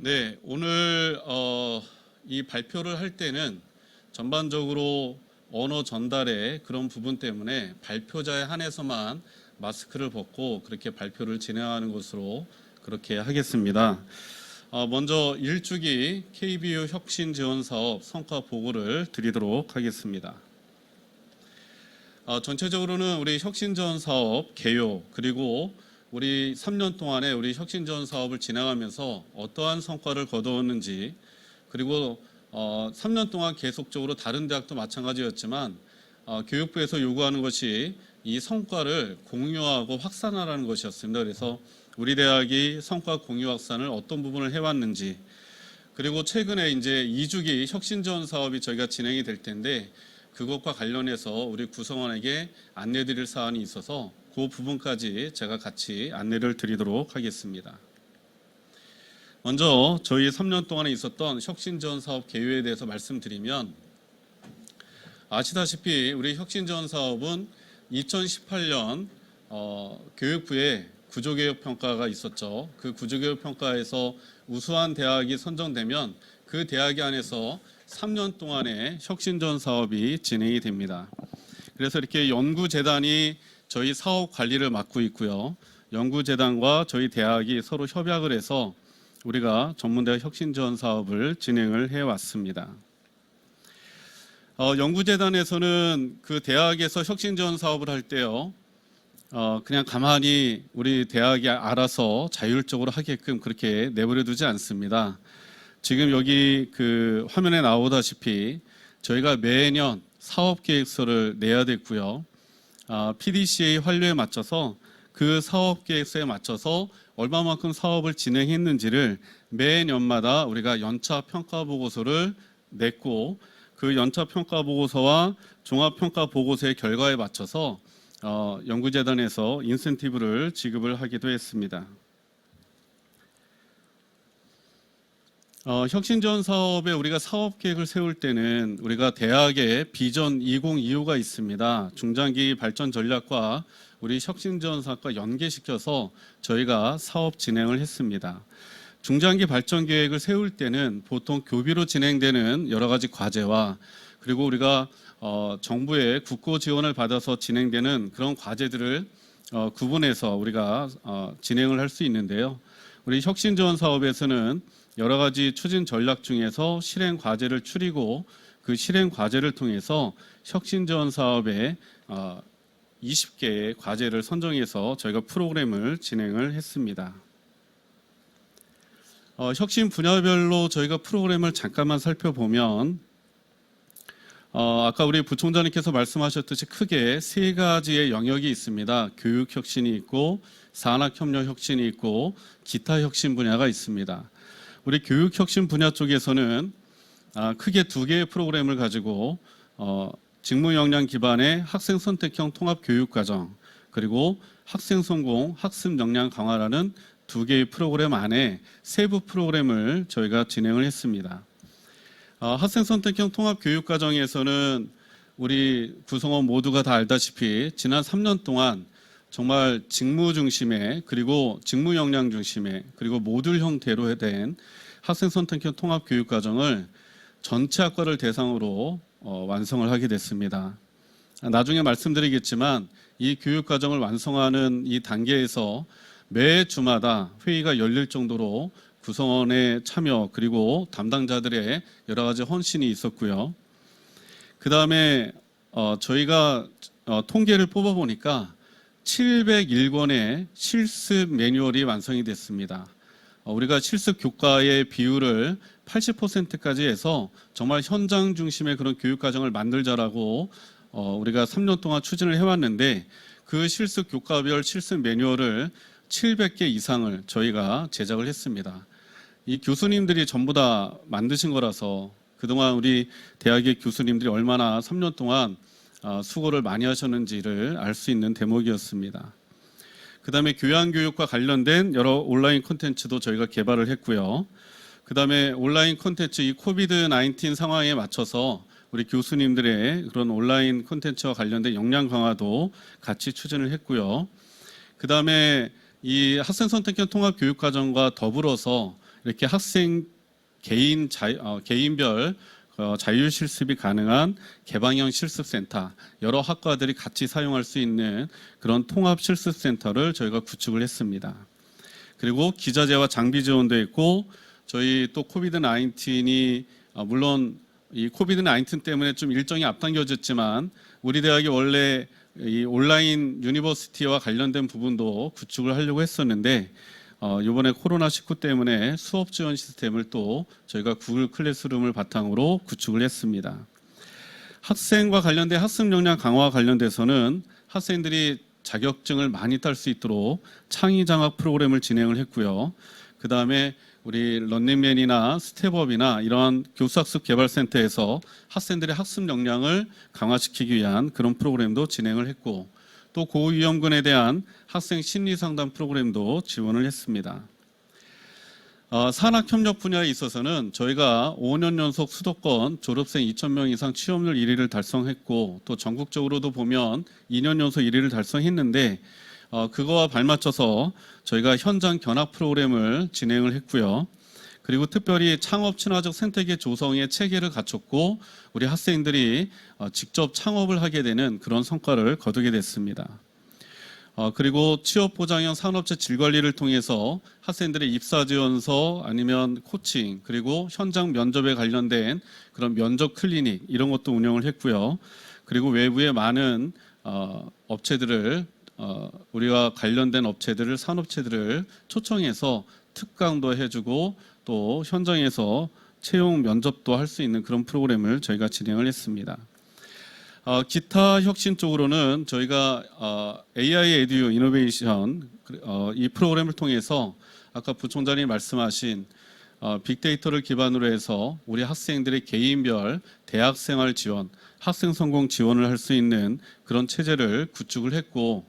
네, 오늘 어, 이 발표를 할 때는 전반적으로 언어 전달의 그런 부분 때문에 발표자에 한해서만 마스크를 벗고 그렇게 발표를 진행하는 것으로 그렇게 하겠습니다. 어, 먼저 일주기 KBU 혁신 지원 사업 성과 보고를 드리도록 하겠습니다. 어, 전체적으로는 우리 혁신 지원 사업 개요 그리고 우리 3년 동안에 우리 혁신 지원 사업을 진행하면서 어떠한 성과를 거두었는지 그리고 어, 3년 동안 계속적으로 다른 대학도 마찬가지였지만 어, 교육부에서 요구하는 것이 이 성과를 공유하고 확산하라는 것이었습니다. 그래서 우리 대학이 성과 공유 확산을 어떤 부분을 해왔는지 그리고 최근에 이제 2주기 혁신 지원 사업이 저희가 진행이 될 텐데 그것과 관련해서 우리 구성원에게 안내드릴 사안이 있어서 그 부분까지 제가 같이 안내를 드리도록 하겠습니다. 먼저 저희 3년 동안에 있었던 혁신지원 사업 계획에 대해서 말씀드리면 아시다시피 우리 혁신지원 사업은 2018년 어, 교육부에 구조개혁 평가가 있었죠. 그 구조개혁 평가에서 우수한 대학이 선정되면 그 대학이 안에서 3년 동안의 혁신지원 사업이 진행이 됩니다. 그래서 이렇게 연구재단이 저희 사업 관리를 맡고 있고요. 연구재단과 저희 대학이 서로 협약을 해서 우리가 전문대학 혁신 지원 사업을 진행을 해 왔습니다. 어, 연구재단에서는 그 대학에서 혁신 지원 사업을 할 때요, 어, 그냥 가만히 우리 대학이 알아서 자율적으로 하게끔 그렇게 내버려 두지 않습니다. 지금 여기 그 화면에 나오다시피 저희가 매년 사업 계획서를 내야 됐고요. 아, PDCA 환류에 맞춰서 그 사업 계획서에 맞춰서 얼마만큼 사업을 진행했는지를 매년마다 우리가 연차 평가 보고서를 냈고 그 연차 평가 보고서와 종합 평가 보고서의 결과에 맞춰서 어, 연구재단에서 인센티브를 지급을 하기도 했습니다. 어, 혁신전 사업에 우리가 사업 계획을 세울 때는 우리가 대학의 비전 2025가 있습니다. 중장기 발전 전략과 우리 혁신전 사업과 연계시켜서 저희가 사업 진행을 했습니다. 중장기 발전 계획을 세울 때는 보통 교비로 진행되는 여러 가지 과제와 그리고 우리가 어, 정부의 국고 지원을 받아서 진행되는 그런 과제들을 어, 구분해서 우리가 어, 진행을 할 수 있는데요. 우리 혁신지원 사업에서는 여러 가지 추진 전략 중에서 실행 과제를 추리고 그 실행 과제를 통해서 혁신 지원 사업에 어, 20개의 과제를 선정해서 저희가 프로그램을 진행을 했습니다. 어, 혁신 분야별로 저희가 프로그램을 잠깐만 살펴보면 어, 아까 우리 부총장님께서 말씀하셨듯이 크게 세 가지의 영역이 있습니다. 교육 혁신이 있고 산학 협력 혁신이 있고 기타 혁신 분야가 있습니다. 우리 교육 혁신 분야 쪽에서는 아, 크게 두 개의 프로그램을 가지고 어, 직무 역량 기반의 학생 선택형 통합 교육 과정 그리고 학생 성공 학습 역량 강화라는 두 개의 프로그램 안에 세부 프로그램을 저희가 진행을 했습니다. 어, 학생 선택형 통합 교육 과정에서는 우리 구성원 모두가 다 알다시피 지난 3년 동안 정말 직무 중심의 그리고 직무 역량 중심의 그리고 모듈 형태로 된 학생 선택형 통합 교육 과정을 전체 학과를 대상으로 어, 완성을 하게 됐습니다. 나중에 말씀드리겠지만 이 교육 과정을 완성하는 이 단계에서 매 주마다 회의가 열릴 정도로 구성원의 참여 그리고 담당자들의 여러 가지 헌신이 있었고요. 그 다음에 어, 저희가 어, 통계를 뽑아 보니까 701권의 실습 매뉴얼이 완성이 됐습니다. 어, 우리가 실습 교과의 비율을 80%까지 해서 정말 현장 중심의 그런 교육 과정을 만들자라고 어, 우리가 3년 동안 추진을 해왔는데 그 실습 교과별 실습 매뉴얼을 700개 이상을 저희가 제작을 했습니다. 이 교수님들이 전부 다 만드신 거라서 그동안 우리 대학의 교수님들이 얼마나 3년 동안 어, 수고를 많이 하셨는지를 알 수 있는 대목이었습니다. 그 다음에 교양 교육과 관련된 여러 온라인 콘텐츠도 저희가 개발을 했고요. 그 다음에 온라인 콘텐츠 이 코비드 19 상황에 맞춰서 우리 교수님들의 그런 온라인 콘텐츠와 관련된 역량 강화도 같이 추진을 했고요. 그 다음에 이 학생 선택형 통합 교육 과정과 더불어서 이렇게 학생 개인 자, 어, 개인별 어, 자율 실습이 가능한 개방형 실습센터 여러 학과들이 같이 사용할 수 있는 그런 통합 실습센터를 저희가 구축을 했습니다. 그리고 기자재와 장비 지원도 있고 저희 또 코비드 19이 어, 물론 이 코비드 19 때문에 좀 일정이 앞당겨졌지만 우리 대학이 원래 이 온라인 유니버시티와 관련된 부분도 구축을 하려고 했었는데 어, 이번에 코로나 19 때문에 수업 지원 시스템을 또 저희가 구글 클래스룸을 바탕으로 구축을 했습니다. 학생과 관련된 학습 역량 강화와 관련돼서는 학생들이 자격증을 많이 딸 수 있도록 창의 장학 프로그램을 진행을 했고요. 그 다음에 우리 런닝맨이나 스텝업이나 이러한 교수학습 개발센터에서 학생들의 학습 역량을 강화시키기 위한 그런 프로그램도 진행을 했고 또 고위험군에 대한 학생 심리 상담 프로그램도 지원을 했습니다. 어, 산학협력 분야에 있어서는 저희가 5년 연속 수도권 졸업생 2,000명 이상 취업률 1위를 달성했고 또 전국적으로도 보면 2년 연속 1위를 달성했는데 어, 그거와 발맞춰서 저희가 현장 견학 프로그램을 진행을 했고요. 그리고 특별히 창업 친화적 생태계 조성의 체계를 갖췄고 우리 학생들이 어, 직접 창업을 하게 되는 그런 성과를 거두게 됐습니다. 어, 그리고 취업 보장형 산업체 질관리를 통해서 학생들의 입사 지원서 아니면 코칭 그리고 현장 면접에 관련된 그런 면접 클리닉 이런 것도 운영을 했고요. 그리고 외부의 많은 어, 업체들을 어, 우리가 관련된 업체들을 산업체들을 초청해서 특강도 해주고 또 현장에서 채용 면접도 할 수 있는 그런 프로그램을 저희가 진행을 했습니다. 어, 기타 혁신 쪽으로는 저희가 어, AI 에듀 이노베이션 어, 이 프로그램을 통해서 아까 부총장님 말씀하신 어, 빅데이터를 기반으로 해서 우리 학생들의 개인별 대학생활 지원, 학생 성공 지원을 할 수 있는 그런 체제를 구축을 했고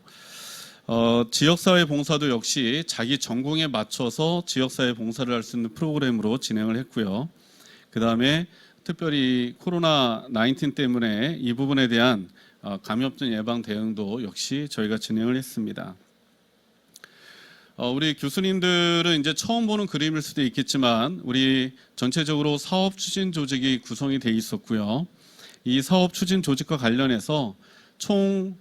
어, 지역사회 봉사도 역시 자기 전공에 맞춰서 지역사회 봉사를 할 수 있는 프로그램으로 진행을 했고요. 그 다음에 특별히 코로나 19 때문에 이 부분에 대한 어, 감염증 예방 대응도 역시 저희가 진행을 했습니다. 어, 우리 교수님들은 이제 처음 보는 그림일 수도 있겠지만 우리 전체적으로 사업 추진 조직이 구성이 돼 있었고요. 이 사업 추진 조직과 관련해서 총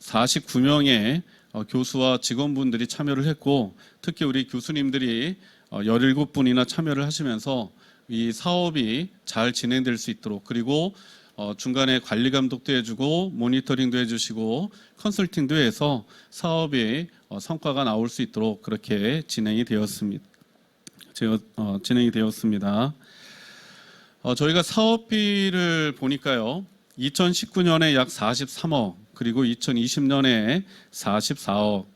49명의 어, 교수와 직원분들이 참여를 했고 특히 우리 교수님들이 어, 17분이나 참여를 하시면서 이 사업이 잘 진행될 수 있도록 그리고 어, 중간에 관리 감독도 해주고 모니터링도 해주시고 컨설팅도 해서 사업이 어, 성과가 나올 수 있도록 그렇게 진행이 되었습니다. 어, 진행이 되었습니다. 어, 저희가 사업비를 보니까요. 2019년에 약 43억 그리고 2020년에 44억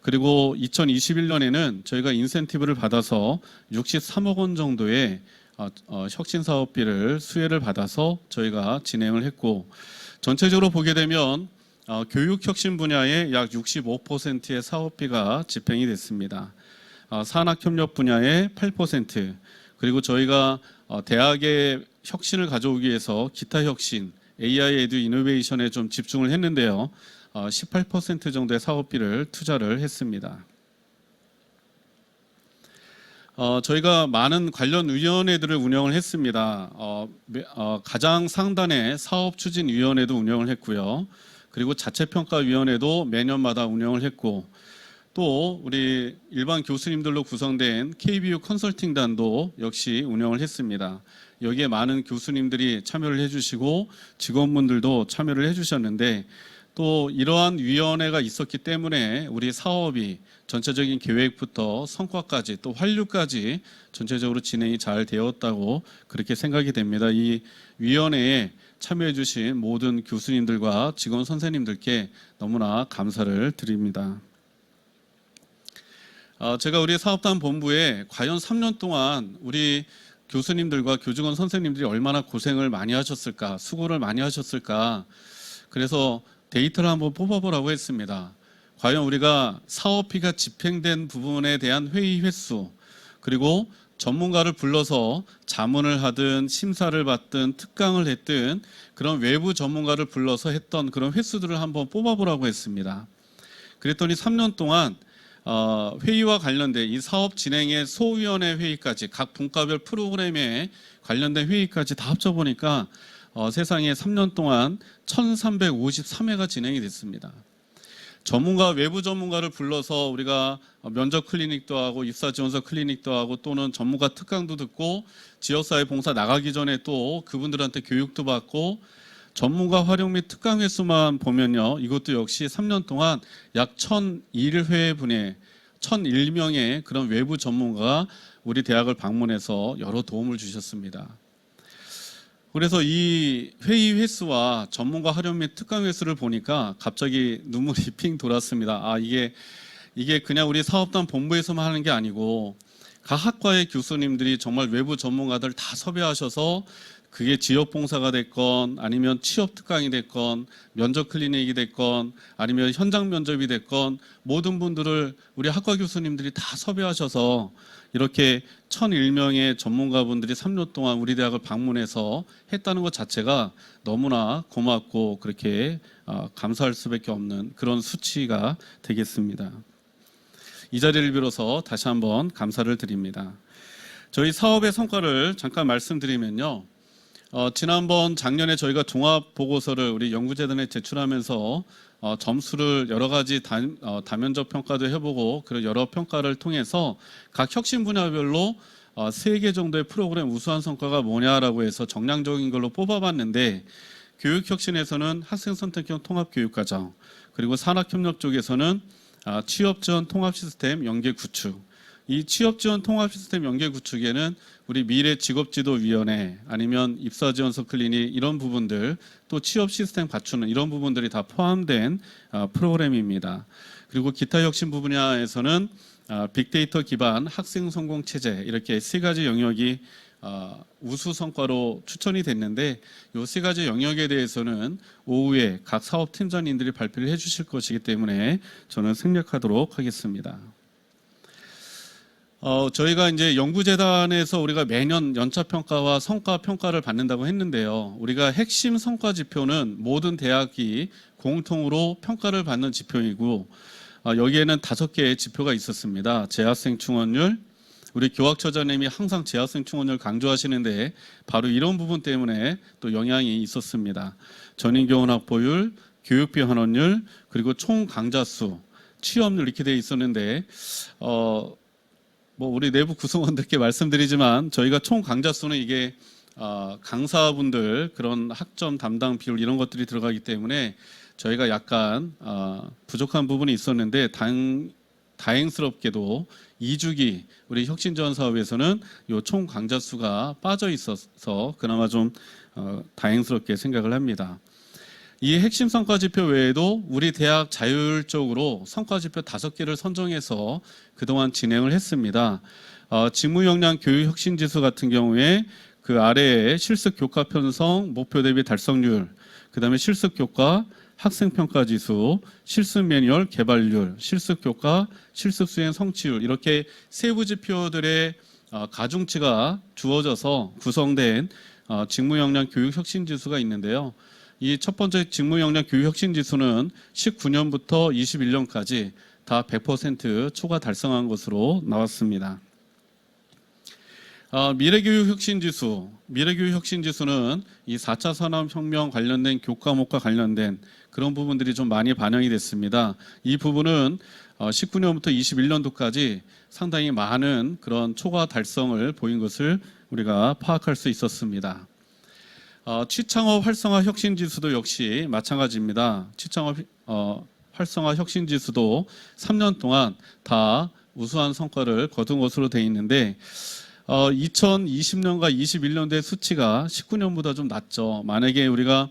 그리고 2021년에는 저희가 인센티브를 받아서 63억 원 정도의 어, 어, 혁신 사업비를 수혜를 받아서 저희가 진행을 했고 전체적으로 보게 되면 어, 교육 혁신 분야에 약 65%의 사업비가 집행이 됐습니다. 어, 산학 협력 분야에 8% 그리고 저희가 어, 대학의 혁신을 가져오기 위해서 기타 혁신 AI 에듀 이노베이션에 좀 집중을 했는데요. 어, 18% 정도의 사업비를 투자를 했습니다. 어, 저희가 많은 관련 위원회들을 운영을 했습니다. 어, 매- 어, 가장 상단에 사업 추진 위원회도 운영을 했고요. 그리고 자체 평가 위원회도 매년마다 운영을 했고 또 우리 일반 교수님들로 구성된 KBU 컨설팅단도 역시 운영을 했습니다. 여기에 많은 교수님들이 참여를 해주시고 직원분들도 참여를 해주셨는데 또 이러한 위원회가 있었기 때문에 우리 사업이 전체적인 계획부터 성과까지 또 환류까지 전체적으로 진행이 잘 되었다고 그렇게 생각이 됩니다. 이 위원회에 참여해 주신 모든 교수님들과 직원 선생님들께 너무나 감사를 드립니다. 어, 제가 우리 사업단 본부에 과연 3년 동안 우리 교수님들과 교직원 선생님들이 얼마나 고생을 많이 하셨을까, 수고를 많이 하셨을까. 그래서 데이터를 한번 뽑아보라고 했습니다. 과연 우리가 사업비가 집행된 부분에 대한 회의 횟수, 그리고 전문가를 불러서 자문을 하든 심사를 받든 특강을 했든 그런 외부 전문가를 불러서 했던 그런 횟수들을 한번 뽑아보라고 했습니다. 그랬더니 3년 동안 어, 회의와 관련된 이 사업 진행의 소위원회 회의까지 각 분과별 프로그램에 관련된 회의까지 다 합쳐 보니까 어, 세상에 3년 동안 1,353회가 진행이 됐습니다. 전문가 외부 전문가를 불러서 우리가 면접 클리닉도 하고 입사 지원서 클리닉도 하고 또는 전문가 특강도 듣고 지역사회 봉사 나가기 전에 또 그분들한테 교육도 받고 전문가 활용 및 특강 횟수만 보면요. 이것도 역시 3년 동안 약 1,001회 분의 1,001명의 그런 외부 전문가가 우리 대학을 방문해서 여러 도움을 주셨습니다. 그래서 이 회의 횟수와 전문가 활용 및 특강 횟수를 보니까 갑자기 눈물이 핑 돌았습니다. 아 이게 이게 그냥 우리 사업단 본부에서만 하는 게 아니고 각 학과의 교수님들이 정말 외부 전문가들 다 섭외하셔서 그게 지역 봉사가 됐건 아니면 취업 특강이 됐건 면접 클리닉이 됐건 아니면 현장 면접이 됐건 모든 분들을 우리 학과 교수님들이 다 섭외하셔서 이렇게 1001명의 전문가분들이 3년 동안 우리 대학을 방문해서 했다는 것 자체가 너무나 고맙고 그렇게 어, 감사할 수밖에 없는 그런 수치가 되겠습니다. 이 자리를 빌어서 다시 한번 감사를 드립니다. 저희 사업의 성과를 잠깐 말씀드리면요. 어, 지난번 작년에 저희가 종합 보고서를 우리 연구재단에 제출하면서 어, 점수를 여러 가지 다, 어, 다면적 평가도 해보고 그런 여러 평가를 통해서 각 혁신 분야별로 어, 세개 정도의 프로그램 우수한 성과가 뭐냐라고 해서 정량적인 걸로 뽑아봤는데 교육혁신에서는 학생선택형 통합교육과정 그리고 산학협력 쪽에서는 아, 취업 지원 통합 시스템 연계 구축. 이 취업 지원 통합 시스템 연계 구축에는 우리 미래 직업지도 위원회 아니면 입사 지원 서 클리닉 이런 부분들 또 취업 시스템 갖추는 이런 부분들이 다 포함된 아, 프로그램입니다. 그리고 기타 혁신 분야에서는 아, 빅데이터 기반 학생 성공 체제 이렇게 세 가지 영역이 아, 우수 성과로 추천이 됐는데 이 세 가지 영역에 대해서는 오후에 각 사업 팀장님들이 발표를 해주실 것이기 때문에 저는 생략하도록 하겠습니다. 어, 저희가 이제 연구재단에서 우리가 매년 연차 평가와 성과 평가를 받는다고 했는데요. 우리가 핵심 성과 지표는 모든 대학이 공통으로 평가를 받는 지표이고 어, 여기에는 다섯 개의 지표가 있었습니다. 재학생 충원율, 우리 교학처장님이 항상 재학생 충원을 강조하시는데 바로 이런 부분 때문에 또 영향이 있었습니다. 전인 교원 확보율, 교육비 환원율, 그리고 총 강자 수, 취업률 이렇게 돼 있었는데 어, 뭐 우리 내부 구성원들께 말씀드리지만 저희가 총 강자 수는 이게 어, 강사분들 그런 학점 담당 비율 이런 것들이 들어가기 때문에 저희가 약간 어, 부족한 부분이 있었는데 당, 다행스럽게도 2주기 우리 혁신지원 사업에서는 요 총 강자 수가 빠져 있어서 그나마 좀 어, 다행스럽게 생각을 합니다. 이 핵심 성과 지표 외에도 우리 대학 자율적으로 성과 지표 다섯 개를 선정해서 그동안 진행을 했습니다. 어, 직무 역량 교육 혁신 지수 같은 경우에 그 아래에 실습 교과 편성, 목표 대비 달성률, 그 다음에 실습 교과 학생 평가 지수, 실습 매뉴얼 개발률, 실습 교과, 실습 수행 성취율 이렇게 세부 지표들의 어, 가중치가 주어져서 구성된 어, 직무 역량 교육 혁신 지수가 있는데요. 이 첫 번째 직무 역량 교육 혁신 지수는 19년부터 21년까지 다 100% 초과 달성한 것으로 나왔습니다. 어, 미래교육 혁신 지수, 미래교육 혁신 지수는 이 4차 산업혁명 관련된 교과목과 관련된 그런 부분들이 좀 많이 반영이 됐습니다. 이 부분은 어, 19년부터 21년도까지 상당히 많은 그런 초과 달성을 보인 것을 우리가 파악할 수 있었습니다. 어, 취창업 활성화 혁신 지수도 역시 마찬가지입니다. 취창업 어, 활성화 혁신 지수도 3년 동안 다 우수한 성과를 거둔 것으로 되어 있는데 어, 2020년과 21년도의 수치가 19년보다 좀 낮죠. 만약에 우리가 어,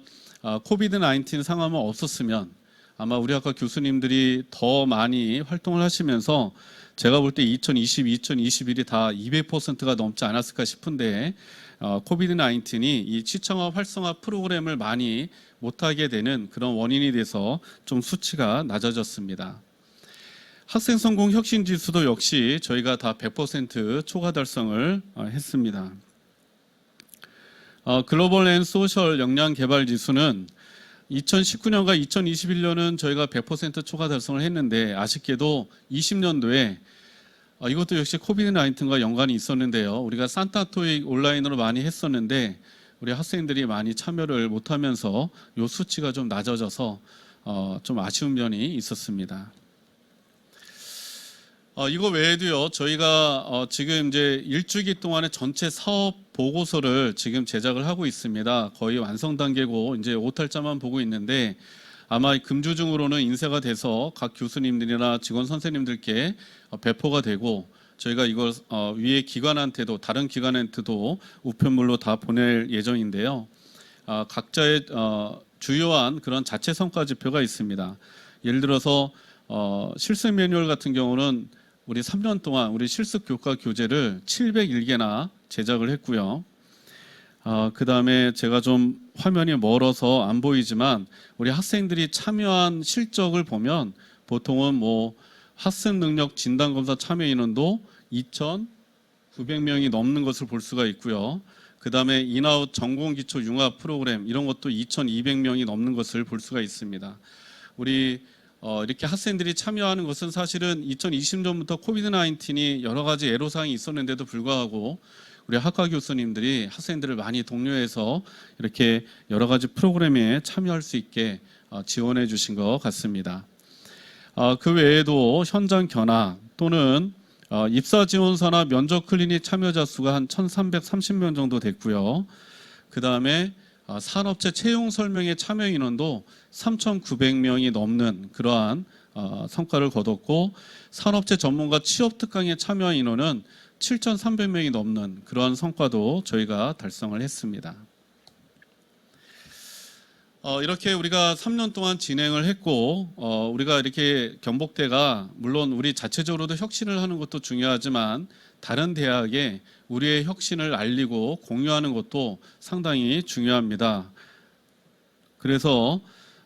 코비드 19 상황은 없었으면 아마 우리 학과 교수님들이 더 많이 활동을 하시면서 제가 볼 때 2020, 2021이 다 200%가 넘지 않았을까 싶은데 어, 코비드 19이 이 시청업 활성화 프로그램을 많이 못하게 되는 그런 원인이 돼서 좀 수치가 낮아졌습니다. 학생 성공 혁신 지수도 역시 저희가 다 100% 초과 달성을 어, 했습니다. 어, 글로벌 앤 소셜 역량 개발 지수는 2019년과 2021년은 저희가 100% 초과 달성을 했는데 아쉽게도 20년도에 어, 이것도 역시 코비드 19과 연관이 있었는데요. 우리가 산타토익 온라인으로 많이 했었는데 우리 학생들이 많이 참여를 못하면서 요 수치가 좀 낮아져서 어, 좀 아쉬운 면이 있었습니다. 어, 이거 외에도요, 저희가 어, 지금 이제 일주기 동안의 전체 사업 보고서를 지금 제작을 하고 있습니다. 거의 완성 단계고 이제 오탈자만 보고 있는데 아마 금주 중으로는 인쇄가 돼서 각 교수님들이나 직원 선생님들께 어, 배포가 되고 저희가 이걸 어, 위에 기관한테도 다른 기관한테도 우편물로 다 보낼 예정인데요. 아, 각자의 어, 주요한 그런 자체 성과 지표가 있습니다. 예를 들어서 어, 실습 매뉴얼 같은 경우는 우리 3년 동안 우리 실습 교과 교재를 701개나 제작을 했고요. 아, 그 다음에 제가 좀 화면이 멀어서 안 보이지만 우리 학생들이 참여한 실적을 보면 보통은 뭐 학습 능력 진단 검사 참여 인원도 2,900명이 넘는 것을 볼 수가 있고요. 그 다음에 인아웃 전공 기초 융합 프로그램 이런 것도 2,200명이 넘는 것을 볼 수가 있습니다. 우리 어, 이렇게 학생들이 참여하는 것은 사실은 2020년부터 코비드 19이 여러 가지 애로사항이 있었는데도 불구하고 우리 학과 교수님들이 학생들을 많이 독려해서 이렇게 여러 가지 프로그램에 참여할 수 있게 어, 지원해 주신 것 같습니다. 어, 그 외에도 현장 견학 또는 어, 입사 지원사나 면접 클리닉 참여자 수가 한 1,330명 정도 됐고요. 그 다음에 어, 산업체 채용 설명회 참여 인원도 3,900명이 넘는 그러한 어, 성과를 거뒀고 산업체 전문가 취업 특강에 참여 인원은 7,300명이 넘는 그러한 성과도 저희가 달성을 했습니다. 어, 이렇게 우리가 3년 동안 진행을 했고, 어, 우리가 이렇게 경복대가 물론 우리 자체적으로도 혁신을 하는 것도 중요하지만 다른 대학에 우리의 혁신을 알리고 공유하는 것도 상당히 중요합니다. 그래서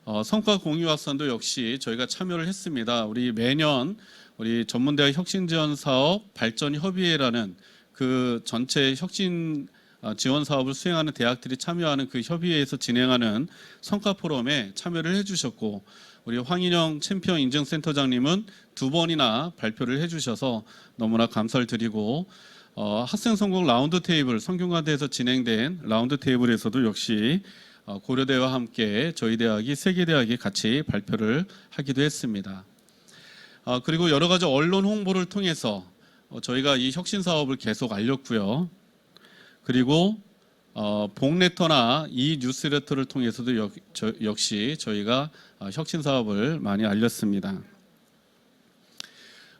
어, 성과 공유 학산도 역시 저희가 참여를 했습니다. 우리 매년 우리 전문대학 혁신 지원 사업 발전 협의회라는 그 전체 혁신 어, 지원 사업을 수행하는 대학들이 참여하는 그 협의회에서 진행하는 성과 포럼에 참여를 해주셨고 우리 황인영 챔피언 인증센터장님은 두 번이나 발표를 해주셔서 너무나 감사를 드리고 어, 학생 성공 라운드 테이블 성균관대에서 진행된 라운드 테이블에서도 역시 어, 고려대와 함께 저희 대학이 세계 대학이 같이 발표를 하기도 했습니다. 어, 그리고 여러 가지 언론 홍보를 통해서 어, 저희가 이 혁신 사업을 계속 알렸고요. 그리고 어, 복레터나 이 뉴스레터를 통해서도 역, 저, 역시 저희가 어, 혁신 사업을 많이 알렸습니다.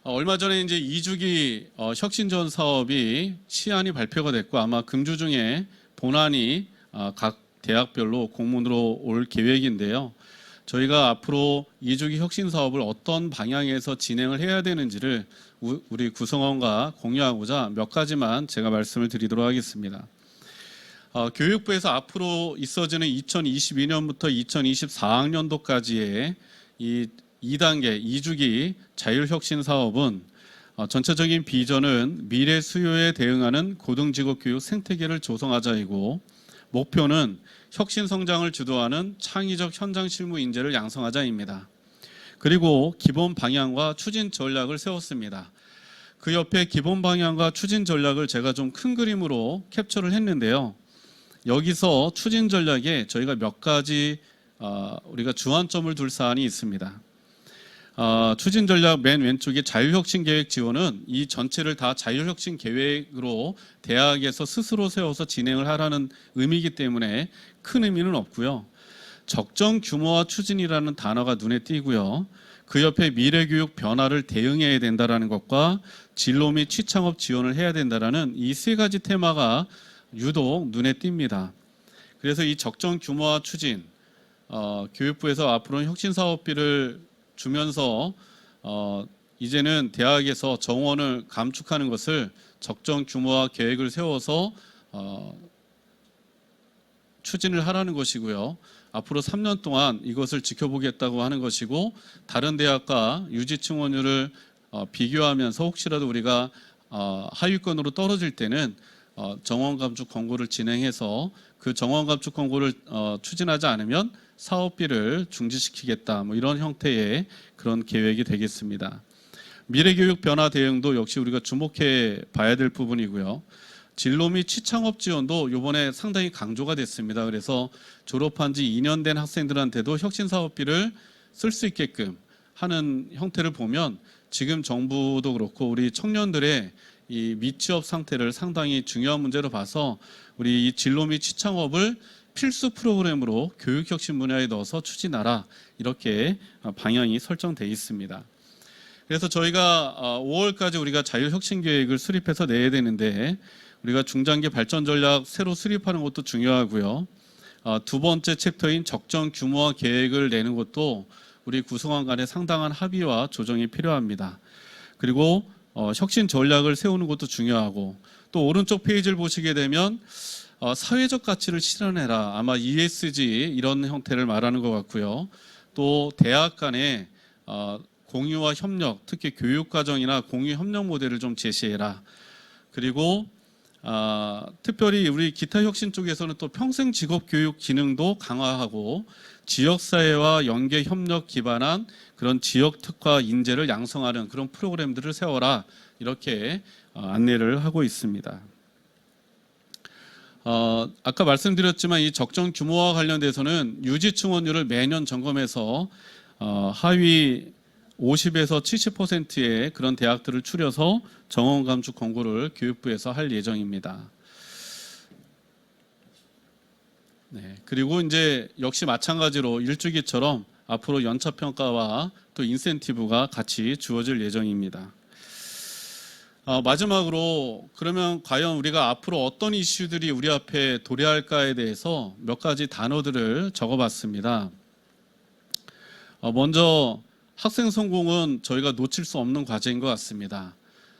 어, 얼마 전에 이제 2주기 어, 혁신전 사업이 시안이 발표가 됐고 아마 금주 중에 본안이 어, 각 대학별로 공문으로 올 계획인데요. 저희가 앞으로 2주기 혁신 사업을 어떤 방향에서 진행을 해야 되는지를 우- 우리 구성원과 공유하고자 몇 가지만 제가 말씀을 드리도록 하겠습니다. 어, 교육부에서 앞으로 있어지는 2022년부터 2024학년도까지의 이 2단계 2주기 자율혁신 사업은 어, 전체적인 비전은 미래 수요에 대응하는 고등직업 교육 생태계를 조성하자이고 목표는 혁신 성장을 주도하는 창의적 현장 실무 인재를 양성하자입니다. 그리고 기본 방향과 추진 전략을 세웠습니다. 그 옆에 기본 방향과 추진 전략을 제가 좀 큰 그림으로 캡처를 했는데요. 여기서 추진 전략에 저희가 몇 가지 어, 우리가 주안점을 둘 사안이 있습니다. 어, 추진 전략 맨 왼쪽에 자율혁신 계획 지원은 이 전체를 다 자율혁신 계획으로 대학에서 스스로 세워서 진행을 하라는 의미이기 때문에 큰 의미는 없고요. 적정 규모와 추진이라는 단어가 눈에 띄고요. 그 옆에 미래 교육 변화를 대응해야 된다라는 것과 진로 및 취창업 지원을 해야 된다라는 이 세 가지 테마가 유독 눈에 띕니다. 그래서 이 적정 규모와 추진, 어, 교육부에서 앞으로는 혁신 사업비를 주면서 어, 이제는 대학에서 정원을 감축하는 것을 적정 규모와 계획을 세워서 어, 추진을 하라는 것이고요. 앞으로 3년 동안 이것을 지켜보겠다고 하는 것이고 다른 대학과 유지 충원율을 어, 비교하면서 혹시라도 우리가 어, 하위권으로 떨어질 때는 어, 정원 감축 권고를 진행해서 그 정원 감축 권고를 어, 추진하지 않으면 사업비를 중지시키겠다. 뭐 이런 형태의 그런 계획이 되겠습니다. 미래교육 변화 대응도 역시 우리가 주목해 봐야 될 부분이고요. 진로 및 취창업 지원도 이번에 상당히 강조가 됐습니다. 그래서 졸업한 지 2년 된 학생들한테도 혁신 사업비를 쓸 수 있게끔 하는 형태를 보면 지금 정부도 그렇고 우리 청년들의 이 미취업 상태를 상당히 중요한 문제로 봐서 우리 이 진로 및 취창업을 필수 프로그램으로 교육 혁신 분야에 넣어서 추진하라 이렇게 방향이 설정돼 있습니다. 그래서 저희가 5월까지 우리가 자율 혁신 계획을 수립해서 내야 되는데 우리가 중장기 발전 전략 새로 수립하는 것도 중요하고요. 어, 두 번째 챕터인 적정 규모와 계획을 내는 것도 우리 구성원 간의 상당한 합의와 조정이 필요합니다. 그리고 어, 혁신 전략을 세우는 것도 중요하고 또 오른쪽 페이지를 보시게 되면 어, 사회적 가치를 실현해라 아마 ESG 이런 형태를 말하는 것 같고요. 또 대학 간의 어, 공유와 협력, 특히 교육 과정이나 공유 협력 모델을 좀 제시해라. 그리고 아, 특별히 우리 기타 혁신 쪽에서는 또 평생 직업 교육 기능도 강화하고 지역 사회와 연계 협력 기반한 그런 지역 특화 인재를 양성하는 그런 프로그램들을 세워라 이렇게 어, 안내를 하고 있습니다. 어, 아까 말씀드렸지만 이 적정 규모와 관련돼서는 유지 충원율을 매년 점검해서 어, 하위 50에서 70%의 그런 대학들을 추려서 정원 감축 권고를 교육부에서 할 예정입니다. 네, 그리고 이제 역시 마찬가지로 일주기처럼 앞으로 연차 평가와 또 인센티브가 같이 주어질 예정입니다. 어, 마지막으로 그러면 과연 우리가 앞으로 어떤 이슈들이 우리 앞에 도래할까에 대해서 몇 가지 단어들을 적어봤습니다. 어, 먼저 학생 성공은 저희가 놓칠 수 없는 과제인 것 같습니다.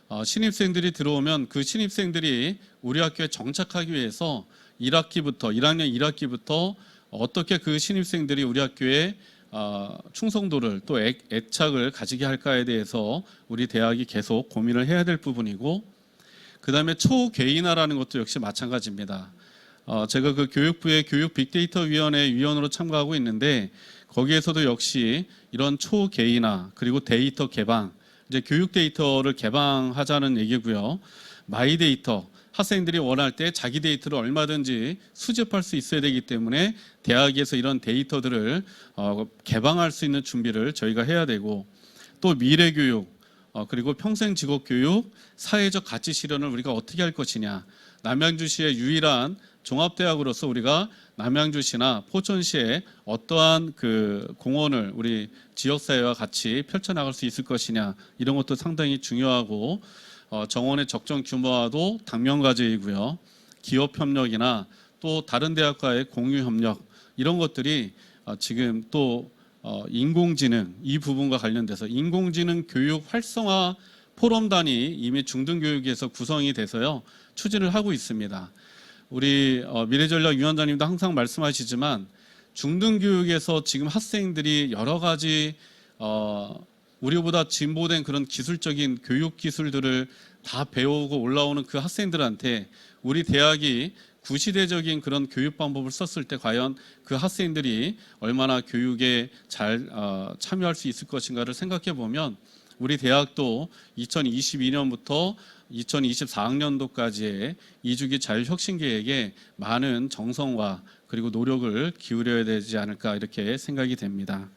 어, 신입생들이 들어오면 그 신입생들이 우리 학교에 정착하기 위해서 1학기부터 1학년 1학기부터 어떻게 그 신입생들이 우리 학교에 어, 충성도를 또 애, 애착을 가지게 할까에 대해서 우리 대학이 계속 고민을 해야 될 부분이고 그 다음에 초개인화라는 것도 역시 마찬가지입니다. 어, 제가 그 교육부의 교육 빅데이터 위원회 위원으로 참가하고 있는데 거기에서도 역시 이런 초개인화 그리고 데이터 개방 이제 교육 데이터를 개방하자는 얘기고요. 마이 데이터 학생들이 원할 때 자기 데이터를 얼마든지 수집할 수 있어야 되기 때문에 대학에서 이런 데이터들을 어, 개방할 수 있는 준비를 저희가 해야 되고 또 미래 교육 어, 그리고 평생 직업 교육 사회적 가치 실현을 우리가 어떻게 할 것이냐 남양주시의 유일한 종합대학으로서 우리가 남양주시나 포천시에 어떠한 그 공헌을 우리 지역사회와 같이 펼쳐나갈 수 있을 것이냐 이런 것도 상당히 중요하고 어, 정원의 적정 규모와도 당면 과제이고요. 기업 협력이나 또 다른 대학과의 공유 협력 이런 것들이 어, 지금 또 어, 인공지능 이 부분과 관련돼서 인공지능 교육 활성화 포럼단이 이미 중등교육에서 구성이 돼서요 추진을 하고 있습니다. 우리 어, 미래전략 위원장님도 항상 말씀하시지만 중등교육에서 지금 학생들이 여러 가지 어, 우리보다 진보된 그런 기술적인 교육 기술들을 다 배우고 올라오는 그 학생들한테 우리 대학이 구시대적인 그런 교육 방법을 썼을 때 과연 그 학생들이 얼마나 교육에 잘 어, 참여할 수 있을 것인가를 생각해 보면 우리 대학도 2022년부터 2024학년도까지의 이주기 자율혁신 계획에 많은 정성과 그리고 노력을 기울여야 되지 않을까 이렇게 생각이 됩니다.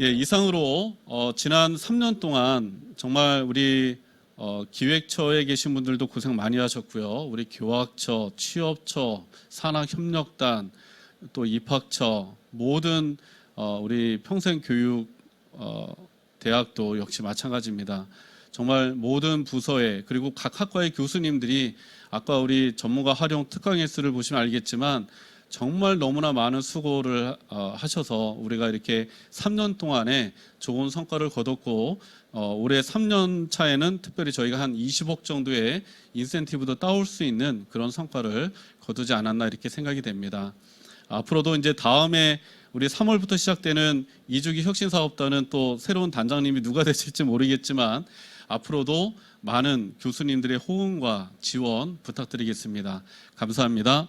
예, 이상으로 어, 지난 3년 동안 정말 우리 어, 기획처에 계신 분들도 고생 많이 하셨고요. 우리 교학처, 취업처, 산학협력단, 또 입학처 모든 어, 우리 평생교육 어, 대학도 역시 마찬가지입니다. 정말 모든 부서에 그리고 각 학과의 교수님들이 아까 우리 전문가 활용 특강 횟수를 보시면 알겠지만 정말 너무나 많은 수고를 어, 하셔서 우리가 이렇게 3년 동안에 좋은 성과를 거뒀고 어, 올해 3년 차에는 특별히 저희가 한 20억 정도의 인센티브도 따올 수 있는 그런 성과를 거두지 않았나 이렇게 생각이 됩니다. 앞으로도 이제 다음에 우리 3월부터 시작되는 이주기 혁신사업단은 또 새로운 단장님이 누가 되실지 모르겠지만 앞으로도 많은 교수님들의 호응과 지원 부탁드리겠습니다. 감사합니다.